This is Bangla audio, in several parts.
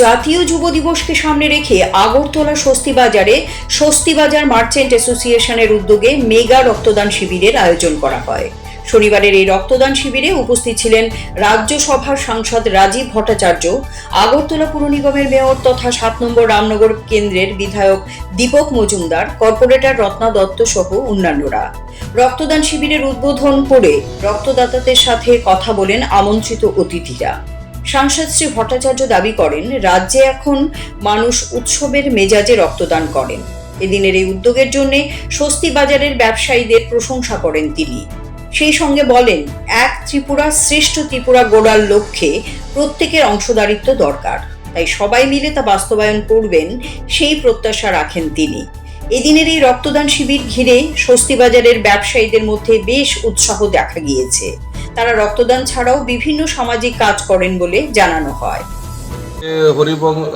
জাতীয় যুব দিবসকে সামনে রেখে আগরতলা স্বস্তি বাজারে স্বস্তি বাজার মার্চেন্ট অ্যাসোসিয়েশনের উদ্যোগে মেগা রক্তদান শিবিরের আয়োজন করা হয়। শনিবারের এই রক্তদান শিবিরে উপস্থিত ছিলেন রাজ্যসভার সাংসদ রাজীব ভট্টাচার্য, আগরতলা পুর নিগমের মেয়র তথা সাত নম্বর রামনগর কেন্দ্রের বিধায়ক দীপক মজুমদার, কর্পোরেটর রত্না দত্ত সহ অন্যান্যরা। রক্তদান শিবিরের উদ্বোধন করে রক্তদাতাদের সাথে কথা বলেন আমন্ত্রিত অতিথিরা। সাংসদ শ্রী ভট্টাচার্য দাবি করেন, রাজ্যে এখন মানুষ উৎসবের মেজাজে রক্তদান করেন। এদিনের এই উদ্যোগের জন্য স্বস্তি বাজারের ব্যবসায়ীদের প্রশংসা করেন তিনি। সেই সঙ্গে বলেন, এক ত্রিপুরা শ্রেষ্ঠ ত্রিপুরা গড়ার লক্ষ্যে প্রত্যেকের অংশদারিত্ব দরকার। তাই সবাই মিলে তা বাস্তবায়ন করবেন, সেই প্রত্যাশা রাখেন তিনি। এদিনের এই রক্তদান শিবির ঘিরে স্বস্তি বাজারের ব্যবসায়ীদের মধ্যে বেশ উৎসাহ দেখা গিয়েছে। তারা রক্তদান ছাড়াও বিভিন্ন সামাজিক কাজ করেন বলে জানানো হয়।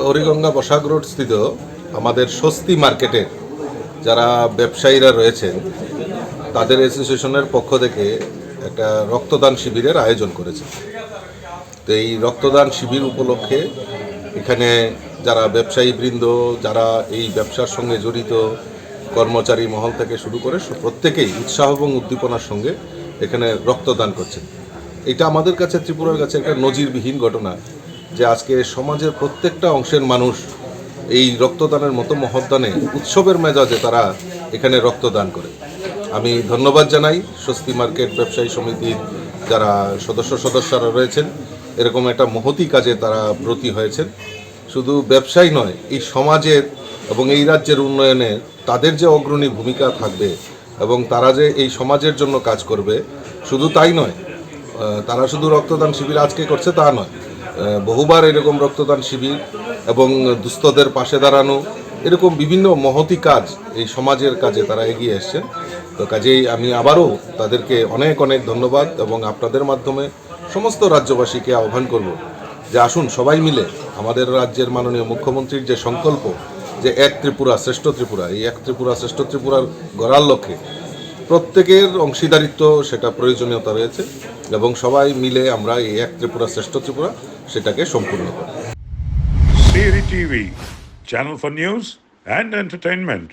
হরিগঙ্গা বসাক রোড স্থিত আমাদের স্বস্তি মার্কেটের যারা ব্যবসায়ীরা রয়েছেন, তাদের অ্যাসোসিয়েশনের পক্ষ থেকে একটা রক্তদান শিবিরের আয়োজন করেছে। তো এই রক্তদান শিবির উপলক্ষে এখানে যারা ব্যবসায়ী বৃন্দ, যারা এই ব্যবসার সঙ্গে জড়িত, কর্মচারী মহল থেকে শুরু করে প্রত্যেকেই উৎসাহ এবং উদ্দীপনার সঙ্গে এখানে রক্তদান করছেন। এটা আমাদের কাছে, ত্রিপুরার কাছে একটা নজিরবিহীন ঘটনা যে আজকে সমাজের প্রত্যেকটা অংশের মানুষ এই রক্তদানের মতো মহদানে উৎসবের মেজাজে তারা এখানে রক্তদান করে। আমি ধন্যবাদ জানাই স্বস্তি মার্কেট ব্যবসায়ী সমিতির যারা সদস্য সদস্যরা রয়েছেন। এরকম একটা মহতি কাজে তারা ব্রতী হয়েছেন। শুধু ব্যবসায়ী নয়, এই সমাজের এবং এই রাজ্যের উন্নয়নে তাদের যে অগ্রণী ভূমিকা থাকবে এবং তারা যে এই সমাজের জন্য কাজ করবে, শুধু তাই নয় তারা শুধু রক্তদান শিবির আজকে করছে তা নয় বহুবার এরকম রক্তদান শিবির এবং দুস্থদের পাশে দাঁড়ানো, এরকম বিভিন্ন মহতি কাজ এই সমাজের কাজে তারা এগিয়ে এসছেন। তো কাজেই আমি আবারও তাদেরকে অনেক অনেক ধন্যবাদ এবং আপনাদের মাধ্যমে সমস্ত রাজ্যবাসীকে আহ্বান করব যে আসুন সবাই মিলে আমাদের রাজ্যের মাননীয় মুখ্যমন্ত্রীর যে সংকল্প যে এক ত্রিপুরা শ্রেষ্ঠ ত্রিপুরা, এই এক ত্রিপুরা শ্রেষ্ঠ ত্রিপুরার গড়ার লক্ষ্যে প্রত্যেকের অংশীদারিত্ব সেটা প্রয়োজনীয়তা রয়েছে এবং সবাই মিলে আমরা এই এক ত্রিপুরা শ্রেষ্ঠ ত্রিপুরা সেটাকে সম্পূর্ণ করি TV, channel for news and entertainment.